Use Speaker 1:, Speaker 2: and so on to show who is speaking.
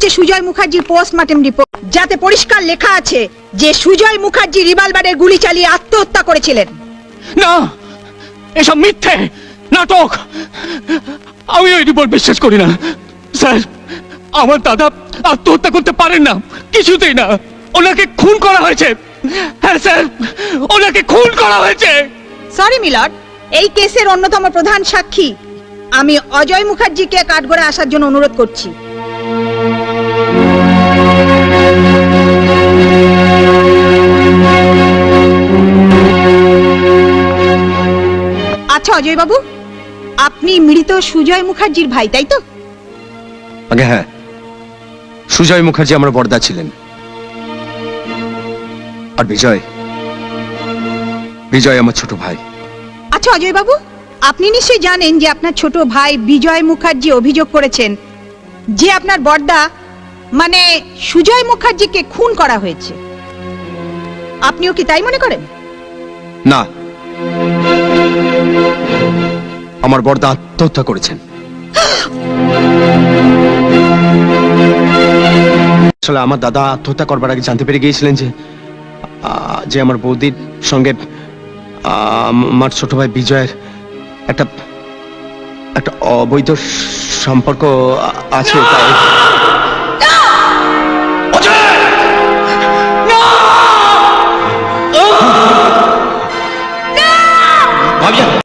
Speaker 1: হচ্ছে সুজয় মুখার্জির postmortem report যাতে পরিষ্কার লেখা আছে যে সুজয় মুখার্জি রিভলভারের গুলি চালিয়ে আত্মহত্যা করেছিলেন।
Speaker 2: না এসব মিথ্যে নাটক। আমি ওই রিপোর্ট বিশ্বাস করি না। স্যার আমার দাদা আত্মহত্যা করতে পারেন না কিছুতেই না। ওনাকে খুন করা হয়েছে। হ্যাঁ স্যার ওনাকে খুন করা হয়েছে।
Speaker 1: সরি মিলর্ড এই কেসের অন্যতম প্রধান সাক্ষী। আমি অজয় মুখার্জিকে কাঠগড়ে আসার জন্য অনুরোধ করছি। আচ্ছা অজয় বাবু আপনি মৃত সুজয় মুখার্জির ভাই তাই তো?
Speaker 3: আগে হ্যাঁ সুজয় মুখার্জি আমার বর্দা ছিলেন। আর বিজয় বিজয় আমার ছোট ভাই।
Speaker 1: আচ্ছা অজয় বাবু আপনি নিশ্চয়ই জানেন যে আপনার ছোট ভাই বিজয় মুখার্জি অভিযোগ করেছেন যে আপনার বর্দা মানে সুজয় মুখার্জিকে খুন করা হয়েছে। আপনিও কি তাই মনে করেন?
Speaker 3: না আমার বর্দা আত্মহত্যা করেছেন। আসলে আমার দাদা আত্মহত্যা করবার আগে জানতে পেরে গিয়েছিলেন যে যে আমার বৌদির সঙ্গে আমার ছোট ভাই বিজয়ের একটা একটা অবৈধ সম্পর্ক আছে তাই। ভাবিয়া